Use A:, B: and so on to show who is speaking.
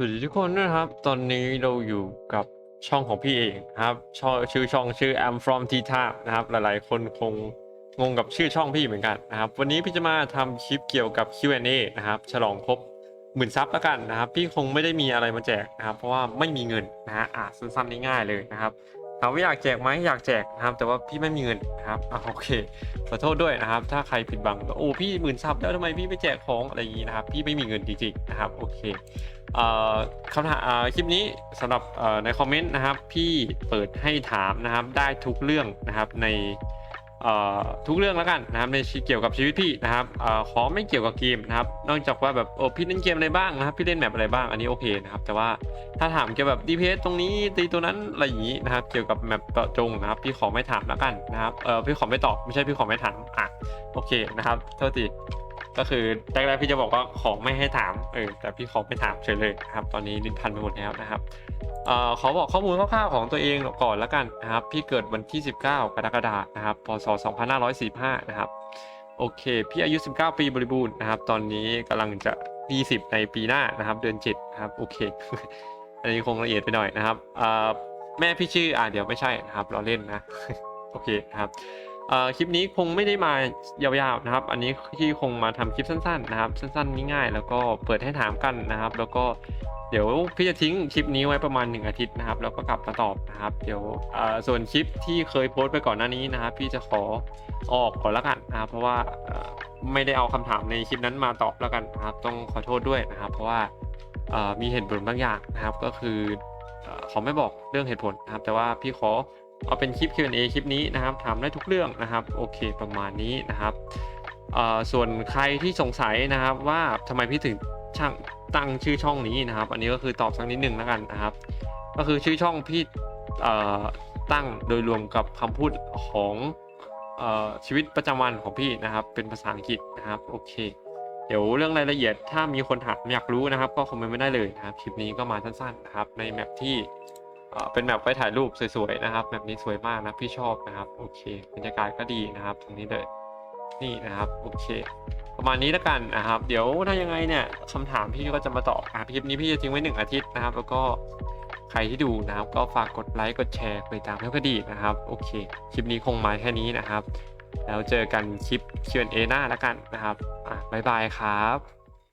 A: สวัสดีทุกคนด้วยนะครับ ตอนนี้เราอยู่กับช่องของพี่เองครับช่องชื่อช่องชื่อ I'm from T t a นะครับ หลายๆ คนคงงงกับชื่อช่องพี่เหมือนกันนะครับ วันนี้พี่จะมาทำคลิปเกี่ยวกับ Q&A นะครับ ฉลองครบหมื่นซับแล้วกันนะครับ พี่คงไม่ได้มีอะไรมาแจกนะครับ เพราะว่าไม่มีเงินนะฮะอะสั้นๆง่ายๆเลยนะครับ ถามว่าอยากแจกไหมอยากแจกนะครับ แต่ว่าพี่ไม่มีเงินนะครับอะโอเคขอโทษด้วยนะครับ ถ้าใครผิดบังก็โอ้พี่หมื่นซับแล้วทำไมพี่ไม่แจกของอะไรอย่างนี้นะครับ พี่ไม่มีเงินจริงๆนะครับโอเคเอ่อคำถามเอ่อคลิปนี้สำหรับเอ่อในคอมเมนต์นะครับ พี่เปิดให้ถามนะครับได้ทุกเรื่องนะครับใน ทุกเรื่องแล้วกันนะครับในเกี่ยวกับชีวิตพี่นะครับอขอไม่เกี่ยวกับเกมนะครับนอกจากว่าแบบโอ้พี่เล่นเกมอะไรบ้างนะครับพี่เล่นแมปอะไรบ้างอันนี้โอเคนะครับแต่ว่าถ้าถามเกี่ยวกับ DPS ตรงนี้ตีตัวนั้นอะไรอย่างนี้นะครับเกี่ยวกับแมปเจาะจงนะครับพี่ขอไม่ถามแล้วกันนะครับเออพี่ขอไม่ตอบไม่ใช่พี่ขอไม่ถามอะโอเคนะครับโทษที ก็คือแรกๆพี่จะบอกว่าขอไม่ให้ถามเออแต่พี่ขอไม่ถามเฉยเลยครับ ตอนนี้ลิ้นพันไปหมดแล้วนะครับเอ่อขอบอกข้อมูลคร่าวๆของตัวเองก่อนแล้วกันนะครับ พี่เกิดวันที่ 19 กรกฎาคมนะครับ พศ 2545 นะครับ โอเค พี่อายุ 19 ปีบริบูรณ์นะครับ ตอนนี้กำลังจะ 20 ในปีหน้านะครับ เดือน7นะครับ โอเค อันนี้คงละเอียดไปหน่อยนะครับ แม่พี่ชื่อ อ่าเดี๋ยวไม่ใช่นะครับ เราเล่นนะ โอเคนะครับ คลิปนี้คงไม่ได้มายาวๆนะครับ อันนี้ที่คงมาทำคลิปสั้นๆนะครับ สั้นๆง่ายๆแล้วก็เปิดให้ถามกันนะครับ แล้วก็เดี๋ยวพี่จะทิ้งคลิปนี้ไว้ประมาณ 1 อาทิตย์นะครับ แล้วก็กลับมาตอบนะครับ เดี๋ยวส่วนคลิปที่เคยโพสต์ไปก่อนหน้านี้นะครับ พี่จะขอออกก่อนแล้วกันนะครับ เพราะว่าไม่ได้เอาคำถามในคลิปนั้นมาตอบแล้วกันนะครับ ต้องขอโทษด้วยนะครับ เพราะว่ามีเหตุผลบางอย่างนะครับ ก็คือขอไม่บอกเรื่องเหตุผลนะครับ แต่ว่าพี่ขอ เอาเป็นคลิป Q&A คลิปนี้นะครับถามได้ทุกเรื่องนะครับโอเคประมาณนี้นะครับส่วนใครที่สงสัยนะครับว่าทำไมพี่ถึงช่างตั้งชื่อช่องนี้นะครับ อันนี้ก็คือตอบสักนิดหนึ่งแล้วกันนะครับ ก็คือชื่อช่องพี่ตั้งโดยรวมกับคำพูดของออชีวิตประจำวันของพี่นะครับ เป็นภาษาอังกฤษนะครับโอเค เดี๋ยวเรื่องรายละเอียดถ้ามีคนถามอยากรู้นะครับ ก็คอมเมนต์ไม่ได้เลยนะครับคลิปนี้ก็มาสั้นๆนะครับในแมปที่ เป็นแบบไปถ่ายรูปสวยๆนะครับแบบนี้สวยมากนะพี่ชอบนะครับโอเคบรรยากาศก็ดีนะครับ ตรงนี้เลยนี่นะครับโอเค ประมาณนี้แล้วกันนะครับ เดี๋ยวถ้ายังไงเนี่ยคำถามพี่ก็จะมาตอบอะคลิปนี้พี่จะทิ้งไว้หนึ่งอาทิตย์นะครับ แล้วก็ใครที่ดูนะครับ ก็ฝากกดไลค์กดแชร์กดติดตามเพื่อคดีนะครับโอเค คลิปนี้คงมาแค่นี้นะครับ แล้วเจอกันคลิป Q&A หน้าแล้วกันนะครับอะบ๊ายบายครับ